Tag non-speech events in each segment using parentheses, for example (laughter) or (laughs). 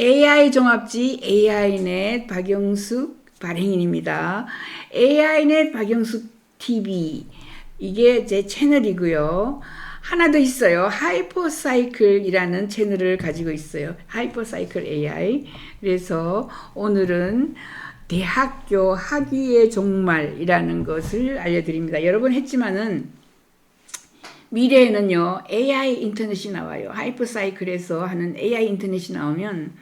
AI 종합지 AI넷 박영숙 발행인입니다. AI넷 박영숙 TV 이게 제 채널이고요. 하나 더 있어요. 하이퍼사이클이라는 채널을 가지고 있어요. 하이퍼사이클 AI. 그래서 오늘은 대학교 학위의 종말이라는 것을 알려드립니다. 여러 번 했지만은 미래에는요 AI 인터넷이 나와요. 하이퍼 사이클에서 하는 AI 인터넷이 나오면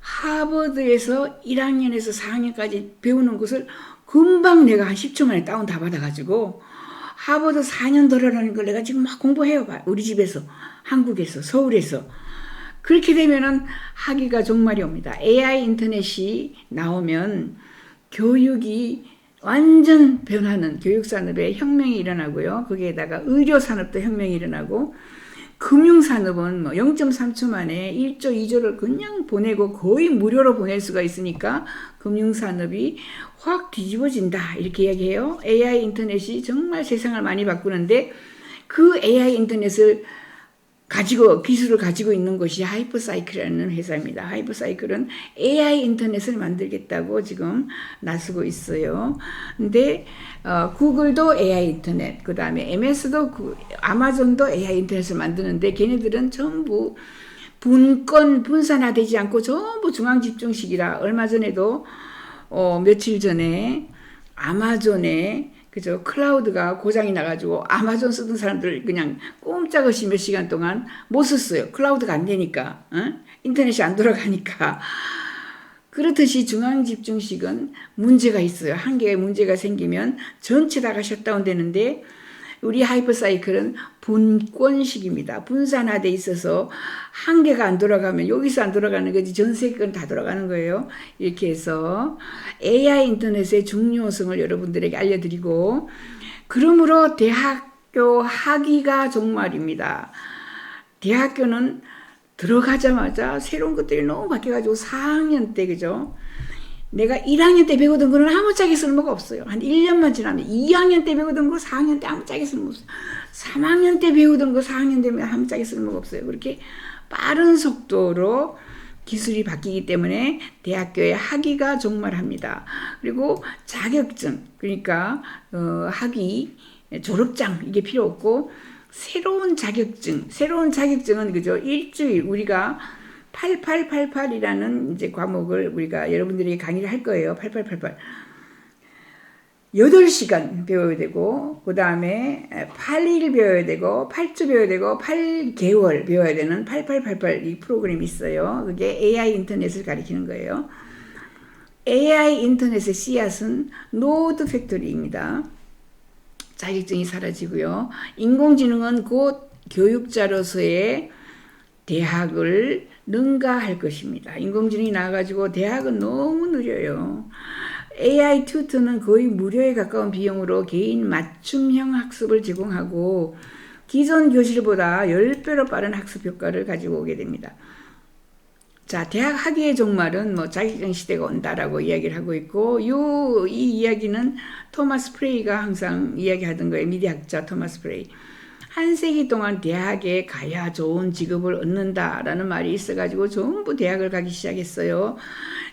하버드에서 1학년에서 4학년까지 배우는 것을 금방 내가 한 10초 만에 다운 다 받아가지고 하버드 4년 들어라는 걸 내가 지금 막 공부해요. 우리 집에서, 한국에서, 서울에서. 그렇게 되면은 학위가 종말이 옵니다. AI 인터넷이 나오면 교육이 완전 변하는 교육산업에 혁명이 일어나고요. 거기에다가 의료산업도 혁명이 일어나고 금융산업은 뭐 0.3초 만에 1조, 2조를 그냥 보내고 거의 무료로 보낼 수가 있으니까 금융산업이 확 뒤집어진다. 이렇게 이야기해요. AI 인터넷이 정말 세상을 많이 바꾸는데 그 AI 인터넷을 가지고 기술을 가지고 있는 것이 하이퍼사이클이라는 회사입니다. 하이퍼사이클은 AI 인터넷을 만들겠다고 지금 나서고 있어요. 근데 어, 구글도 AI 인터넷, 그 다음에 MS도 구, 아마존도 AI 인터넷을 만드는데 걔네들은 전부 분권 분산화되지 않고 전부 중앙 집중식이라 얼마 전에도 어, 며칠 전에 아마존에 그죠 클라우드가 고장이 나가지고 아마존 쓰던 사람들 그냥 꼼짝없이 몇 시간 동안 못 썼어요. 클라우드가 안 되니까 어? 인터넷이 안 돌아가니까 그렇듯이 중앙 집중식은 문제가 있어요. 한 개의 문제가 생기면 전체 다가 셧다운 되는데 우리 하이퍼사이클은 분권식입니다. 분산화돼 있어서 한 개가 안 돌아가면 여기서 안 돌아가는 거지 전 세계는 다 돌아가는 거예요. 이렇게 해서 AI 인터넷의 중요성을 여러분들에게 알려드리고 그러므로 대학교 학위가 종말입니다. 대학교는 들어가자마자 새로운 것들이 너무 바뀌어가지고 4학년 때 그죠? 내가 1학년 때 배우던 거는 아무짝에 쓸모가 없어요. 한 1년만 지나면 2학년 때 배우던 거 4학년 때 아무짝에 쓸모 없어요. 3학년 때 배우던 거 4학년 되면 아무짝에 쓸모가 없어요. 그렇게 빠른 속도로 기술이 바뀌기 때문에 대학교의 학위가 종말합니다. 그리고 자격증, 그러니까 어, 학위, 졸업장 이게 필요 없고 새로운 자격증, 새로운 자격증은 그죠? 일주일 우리가 8888이라는 이제 과목을 우리가 여러분들이 강의를 할 거예요. 8888. 8시간 배워야 되고, 그 다음에 8일 배워야 되고, 8주 배워야 되고, 8개월 배워야 되는 8888 이 프로그램이 있어요. 그게 AI 인터넷을 가리키는 거예요. AI 인터넷의 씨앗은 노드 팩토리입니다. 자격증이 사라지고요. 인공지능은 곧 교육자로서의 대학을 능가할 것입니다. 인공지능이 나와가지고 대학은 너무 느려요. AI 튜터는 거의 무료에 가까운 비용으로 개인 맞춤형 학습을 제공하고 기존 교실보다 10배로 빠른 학습 효과를 가지고 오게 됩니다. 자, 대학 학위의 종말은 뭐 자격증 시대가 온다라고 이야기를 하고 있고, 요, 이 이야기는 토마스 프레이가 항상 이야기하던 거예요. 미디학자 토마스 프레이. 한 세기 동안 대학에 가야 좋은 직업을 얻는다라는 말이 있어가지고 전부 대학을 가기 시작했어요.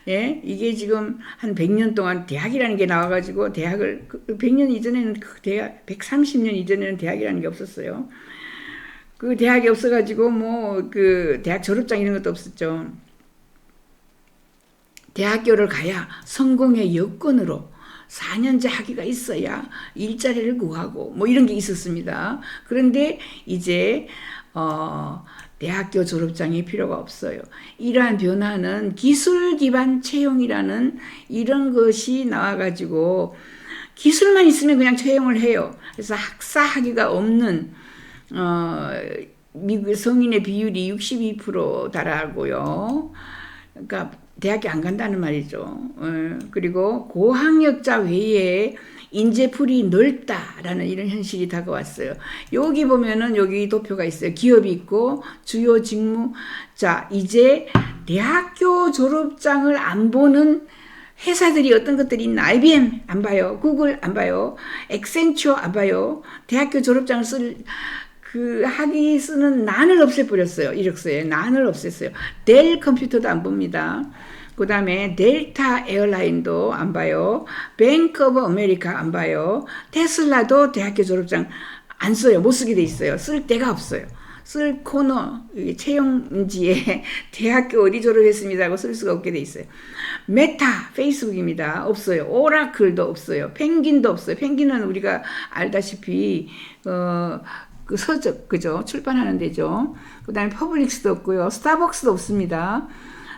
예, 이게 지금 한 100년 동안 대학이라는 게 나와가지고 대학을, 100년 그 이전에는 그 대학, 130년 이전에는 대학이라는 게 없었어요. 그 대학이 없어가지고 뭐 그 대학 졸업장 이런 것도 없었죠. 대학교를 가야 성공의 여건으로 4년제 학위가 있어야 일자리를 구하고 뭐 이런 게 있었습니다. 그런데 이제 어 대학교 졸업장이 필요가 없어요. 이러한 변화는 기술 기반 채용이라는 이런 것이 나와가지고 기술만 있으면 그냥 채용을 해요. 그래서 학사 학위가 없는 어, 미국 성인의 비율이 62% 달하고요. 그러니까 대학교 안 간다는 말이죠. 어, 그리고 고학력자 외에 인재풀이 넓다라는 이런 현실이 다가왔어요. 여기 보면은 여기 도표가 있어요. 기업이 있고 주요 직무. 자, 이제 대학교 졸업장을 안 보는 회사들이 어떤 것들이 있나? IBM 안 봐요. 구글 안 봐요. 엑센추어 안 봐요. 대학교 졸업장을 쓸 그 학위 쓰는 난을 없애버렸어요. 이력서에 난을 없앴어요. 델 컴퓨터도 안 봅니다. 그 다음에 델타 에어라인도 안 봐요. 뱅크 오브 아메리카 안 봐요. 테슬라도 대학교 졸업장 안 써요. 못 쓰게 돼 있어요. 쓸 데가 없어요. 쓸 코너 채용지에 (laughs) 대학교 어디 졸업했습니다 하고 쓸 수가 없게 돼 있어요. 메타 페이스북입니다. 없어요. 오라클도 없어요. 펭귄도 없어요. 펭귄은 우리가 알다시피 어, 그 서적 그죠 출판하는 데죠. 그다음에 퍼블릭스도 없고요. 스타벅스도 없습니다.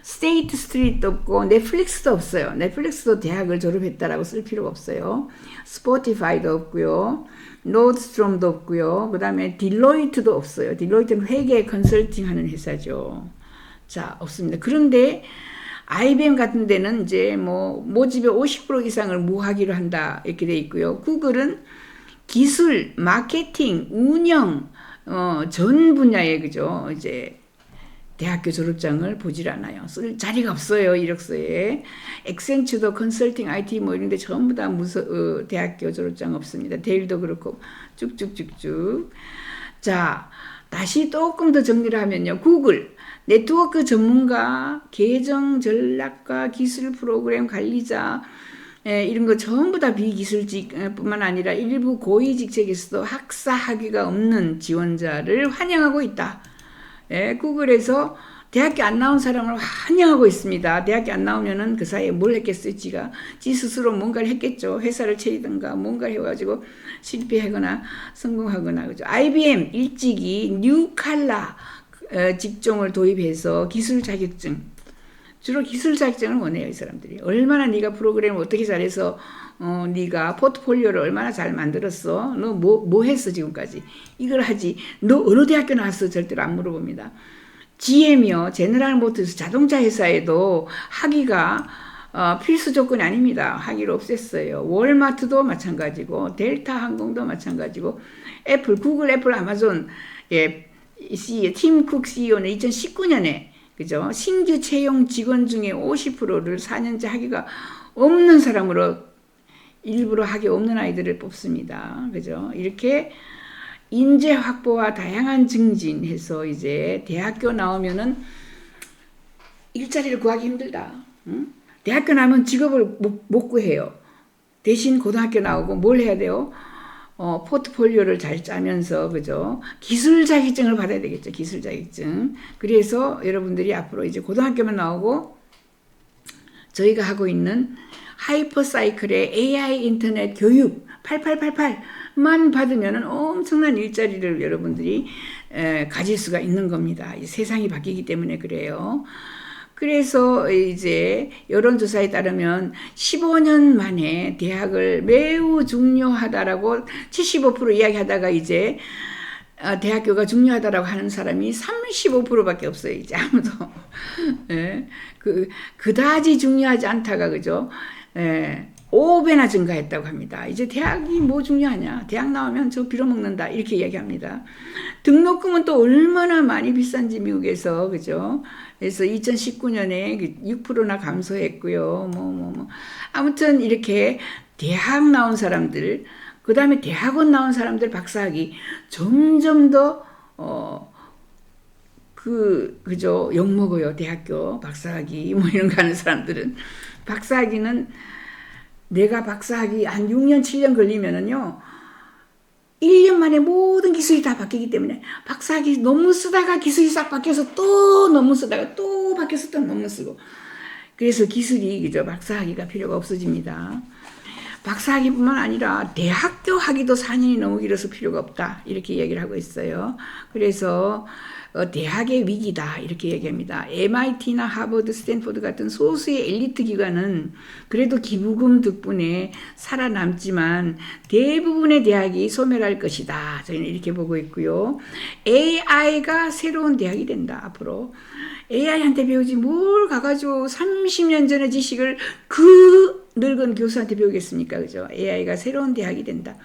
스테이트 스트리트도 없고 넷플릭스도 없어요. 넷플릭스도 대학을 졸업했다라고 쓸 필요가 없어요. 스포티파이도 없고요. 노드스트롬도 없고요. 그다음에 딜로이트도 없어요. 딜로이트는 회계 컨설팅 하는 회사죠. 자, 없습니다. 그런데 IBM 같은 데는 이제 뭐 모집의 50% 이상을 무학위로 한다 이렇게 돼 있고요. 구글은 기술, 마케팅, 운영 어, 전 분야에 그죠 이제 대학교 졸업장을 보질 않아요. 쓸 자리가 없어요 이력서에. 엑센츄도 컨설팅, IT 뭐 이런데 전부 다 무서 어, 대학교 졸업장 없습니다. 데일도 그렇고 쭉쭉쭉쭉. 자 다시 조금 더 정리를 하면요. 구글 네트워크 전문가, 계정 전략가, 기술 프로그램 관리자, 예, 이런 거 전부 다 비기술직뿐만 아니라 일부 고위 직책에서도 학사 학위가 없는 지원자를 환영하고 있다. 예, 구글에서 대학교 안 나온 사람을 환영하고 있습니다. 대학교 안 나오면은 그 사이에 뭘 했겠어요, 지가. 지 스스로 뭔가를 했겠죠. 회사를 차리든가 뭔가 해가지고 실패하거나 성공하거나, 그죠. IBM 일찍이 뉴 칼라 어, 직종을 도입해서 기술 자격증, 주로 기술 자격증을 원해요, 이 사람들이. 얼마나 네가 프로그램을 어떻게 잘해서 어, 네가 포트폴리오를 얼마나 잘 만들었어? 너 뭐, 뭐 했어, 지금까지? 이걸 하지. 너 어느 대학교 나왔어? 절대로 안 물어봅니다. GM이요, 제너럴 모터스 자동차 회사에도 학위가 어, 필수 조건이 아닙니다. 학위를 없앴어요. 월마트도 마찬가지고, 델타 항공도 마찬가지고, 애플, 구글, 애플, 아마존, 예, 팀쿡 CEO는 2019년에 그죠? 신규 채용 직원 중에 50%를 4년째 학위가 없는 사람으로 일부러 학위 없는 아이들을 뽑습니다. 그죠? 이렇게 인재 확보와 다양한 증진해서 이제 대학교 나오면은 일자리를 구하기 힘들다. 응? 대학교 나면 직업을 못, 못 구해요. 대신 고등학교 나오고 뭘 해야 돼요? 어, 포트폴리오를 잘 짜면서 그죠 기술 자격증을 받아야 되겠죠 기술 자격증 그래서 여러분들이 앞으로 이제 고등학교만 나오고 저희가 하고 있는 하이퍼사이클의 AI 인터넷 교육 8888만 받으면 엄청난 일자리를 여러분들이 에, 가질 수가 있는 겁니다. 세상이 바뀌기 때문에 그래요. 그래서 이제 여론조사에 따르면 15년 만에 대학을 매우 중요하다라고 75% 이야기하다가 이제 아, 대학교가 중요하다라고 하는 사람이 35%밖에 없어요. 이제 아무도. (laughs) 예. 그, 그다지 중요하지 않다가, 그죠? 예. 5배나 증가했다고 합니다. 이제 대학이 뭐 중요하냐? 대학 나오면 저 빌어먹는다. 이렇게 이야기합니다. 등록금은 또 얼마나 많이 비싼지 미국에서, 그죠? 그래서 2019년에 6%나 감소했고요. 뭐, 뭐, 뭐. 아무튼 이렇게 대학 나온 사람들, 그 다음에 대학원 나온 사람들 박사학위 점점 더, 어, 그, 그죠. 욕먹어요. 대학교 박사학위 뭐 이런 거 하는 사람들은. 박사학위는 내가 박사학위 한 6년, 7년 걸리면은요, 1년 만에 모든 기술이 다 바뀌기 때문에 박사학위 논문 쓰다가 기술이 싹 바뀌어서 또 논문 쓰다가 또 바뀌어서 또 논문 쓰고 그래서 기술이 그죠 박사학위가 필요가 없어집니다. 박사학위뿐만 아니라 대학교 학위도 4년이 너무 길어서 필요가 없다 이렇게 얘기를 하고 있어요. 그래서 어, 대학의 위기다 이렇게 얘기합니다. MIT나 하버드, 스탠포드 같은 소수의 엘리트 기관은 그래도 기부금 덕분에 살아남지만 대부분의 대학이 소멸할 것이다. 저희는 이렇게 보고 있고요. AI가 새로운 대학이 된다 앞으로. AI한테 배우지 뭘 가가지고 30년 전의 지식을 그 늙은 교수한테 배우겠습니까? 그죠? AI가 새로운 대학이 된다.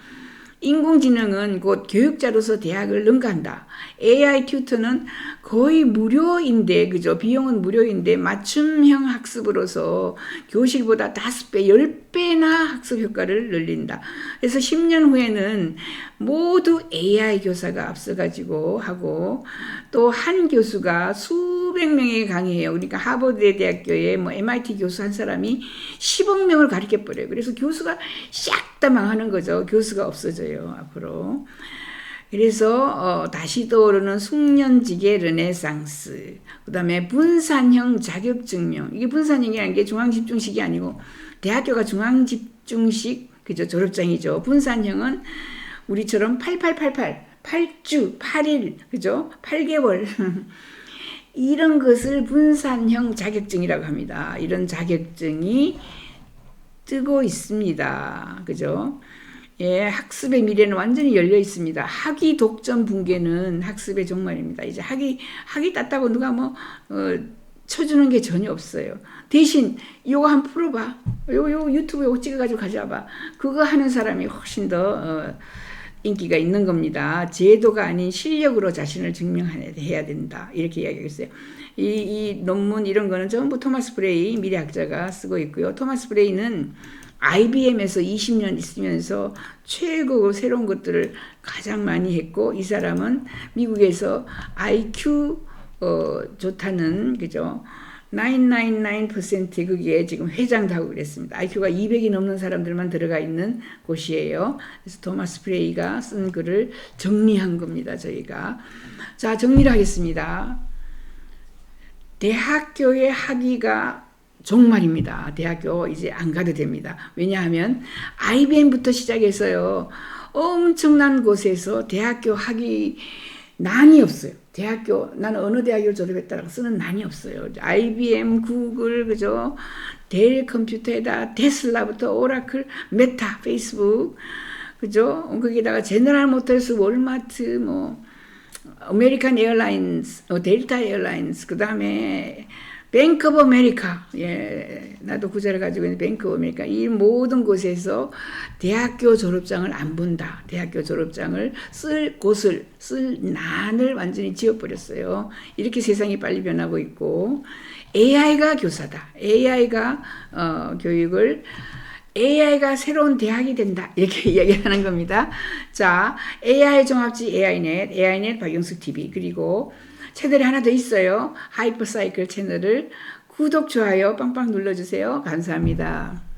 인공지능은 곧 교육자로서 대학을 능가한다. AI 튜터는 거의 무료인데, 그죠? 비용은 무료인데, 맞춤형 학습으로서 교실보다 5배, 10배나 학습 효과를 늘린다. 그래서 10년 후에는 모두 AI 교사가 앞서가지고 하고, 또 한 교수가 수백 명에게 강의해요. 그러니까 하버드 대학교에 뭐 MIT 교수 한 사람이 10억 명을 가르쳐 버려요. 그래서 교수가 싹 다 망하는 거죠. 교수가 없어져요. 앞으로. 그래서 어, 다시 떠오르는 숙련지계 르네상스. 그 다음에 분산형 자격증명. 이게 분산형이라는 게 중앙집중식이 아니고 대학교가 중앙집중식 그죠 졸업장이죠. 분산형은 우리처럼 8888 8주 8일 그죠 8개월 (laughs) 이런 것을 분산형 자격증이라고 합니다. 이런 자격증이 뜨고 있습니다. 그죠? 예, 학습의 미래는 완전히 열려 있습니다. 학위 독점 붕괴는 학습의 종말입니다. 이제 학위, 학위 땄다고 누가 뭐, 어, 쳐주는 게 전혀 없어요. 대신, 요거 한 풀어봐. 요, 요 유튜브 요거 찍어가지고 가져와봐. 그거 하는 사람이 훨씬 더, 어, 인기가 있는 겁니다. 제도가 아닌 실력으로 자신을 증명해야 된다. 이렇게 이야기했어요. 이, 이 논문 이런 거는 전부 토마스 브레이 미래학자가 쓰고 있고요. 토마스 브레이는 IBM에서 20년 있으면서 최고 새로운 것들을 가장 많이 했고 이 사람은 미국에서 IQ 어, 좋다는 그죠 999% 거기에 지금 회장도 하고 그랬습니다. IQ가 200이 넘는 사람들만 들어가 있는 곳이에요. 그래서 토마스 프레이가 쓴 글을 정리한 겁니다. 저희가 자 정리를 하겠습니다. 대학교의 학위가 종말입니다. 대학교 이제 안 가도 됩니다. 왜냐하면 IBM부터 시작해서요. 엄청난 곳에서 대학교 학위 난이 없어요. 대학교 나는 어느 대학교를 졸업했다라고 쓰는 난이 없어요. IBM, 구글, 그죠? 델 컴퓨터에다 테슬라부터 오라클, 메타, 페이스북, 그죠? 거기다가 제너럴 모터스, 월마트, 뭐 아메리칸 에어라인스, 어, 델타 에어라인스, 그 다음에 뱅크 오브 아메리카. 예. 나도 구자를 가지고 있는 뱅크 오브 아메리카. 이 모든 곳에서 대학교 졸업장을 안 본다. 대학교 졸업장을 쓸 곳을, 쓸 난을 완전히 지워버렸어요. 이렇게 세상이 빨리 변하고 있고, AI가 교사다. AI가, 어, 교육을, AI가 새로운 대학이 된다. 이렇게 (laughs) 이야기하는 겁니다. 자, AI 종합지 AI넷, AI넷 박영숙 TV. 그리고 채널이 하나 더 있어요. 하이퍼사이클 채널을 구독, 좋아요 빵빵 눌러주세요. 감사합니다.